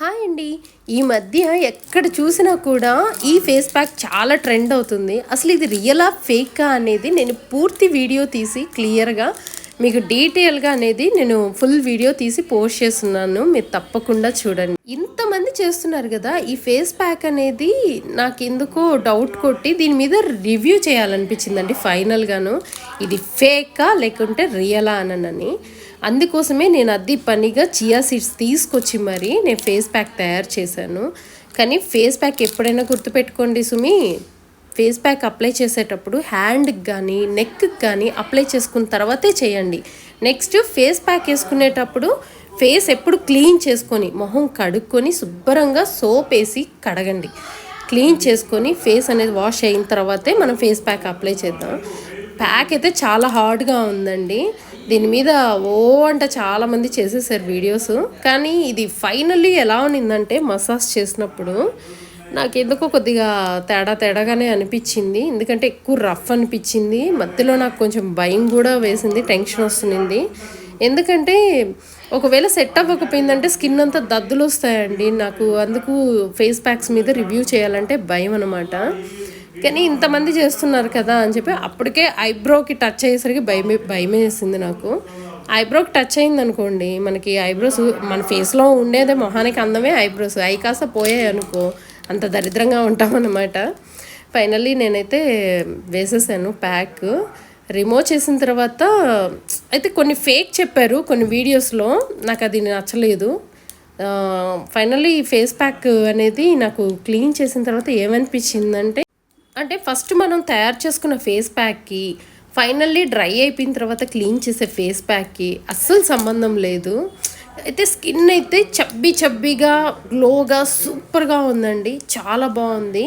Hi అండి. ఈ మధ్య ఎక్కడ చూసినా కూడా ఈ ఫేస్ ప్యాక్ చాలా ట్రెండ్ అవుతుంది. అసలు ఇది రియలా ఫేకా అనేది నేను పూర్తి వీడియో తీసి క్లియర్గా మీకు డీటెయిల్గా అనేది నేను ఫుల్ వీడియో తీసి పోస్ట్ చేస్తున్నాను. మీరు తప్పకుండా చూడండి. ఇంతమంది చేస్తున్నారు కదా ఈ ఫేస్ ప్యాక్ అనేది నాకు ఎందుకో డౌట్ కొట్టి దీని మీద రివ్యూ చేయాలనిపించిందండి ఫైనల్గాను ఇది ఫేకా లేకుంటే రియలా అనని అందుకోసమే నేను అది పనిగా చియా సీడ్స్ తీసుకొచ్చి మరి నేను ఫేస్ ప్యాక్ తయారు చేశాను. కానీ ఫేస్ ప్యాక్ ఎప్పుడైనా గుర్తుపెట్టుకోండి సుమి. ఫేస్ ప్యాక్ అప్లై చేసేటప్పుడు హ్యాండ్కి కానీ నెక్కి కానీ అప్లై చేసుకున్న తర్వాతే చేయండి. నెక్స్ట్ ఫేస్ ప్యాక్ వేసుకునేటప్పుడు ఫేస్ ఎప్పుడు క్లీన్ చేసుకొని మొహం కడుక్కొని శుభ్రంగా సోప్ వేసి కడగండి. క్లీన్ చేసుకొని ఫేస్ అనేది వాష్ అయిన తర్వాతే మనం ఫేస్ ప్యాక్ అప్లై చేద్దాం. ప్యాక్ అయితే చాలా హార్డ్గా ఉందండి. దీని మీద ఓ అంట చాలామంది చేసేసారు వీడియోస్ కానీ ఇది ఫైనల్లీ ఎలా ఉన్నిందంటే మసాజ్ చేసినప్పుడు నాకు ఎందుకో కొద్దిగా తేడా తేడాగానే అనిపించింది. ఎందుకంటే ఎక్కువ రఫ్ అనిపించింది. మధ్యలో నాకు కొంచెం భయం కూడా వేసింది టెన్షన్ వస్తుంది ఎందుకంటే ఒకవేళ సెట్ అవ్వకపోయిందంటే స్కిన్ అంతా దద్దులు వస్తాయండి. నాకు అందుకు ఫేస్ ప్యాక్స్ మీద రివ్యూ చేయాలంటే భయం అనమాట కానీ ఇంతమంది చేస్తున్నారు కదా అని చెప్పి అప్పటికే ఐబ్రోకి టచ్ అయ్యేసరికి భయం భయం వేసింది నాకు. ఐబ్రోకి టచ్ అయింది అనుకోండి మనకి ఐబ్రోస్ మన ఫేస్లో ఉండేదే మొహానికి అందమే ఐబ్రోస్. అవి కాస్త పోయాయి అనుకో అంత దరిద్రంగా ఉంటామన్నమాట. ఫైనల్లీ నేనైతే వేసేసాను ప్యాక్. రిమూవ్ చేసిన తర్వాత అయితే కొన్ని ఫేక్ చెప్పారు కొన్ని వీడియోస్లో నాకు అది నచ్చలేదు. ఫైనల్లీ ఫేస్ ప్యాక్ అనేది నాకు క్లీన్ చేసిన తర్వాత ఏమనిపించిందంటే అంటే ఫస్ట్ మనం తయారు చేసుకున్న ఫేస్ ప్యాక్కి ఫైనల్లీ డ్రై అయిపోయిన తర్వాత క్లీన్ చేసే ఫేస్ ప్యాక్కి అస్సలు సంబంధం లేదు. అయితే స్కిన్ అయితే చబ్బి చబ్బిగా గ్లోగా సూపర్గా ఉందండి. చాలా బాగుంది.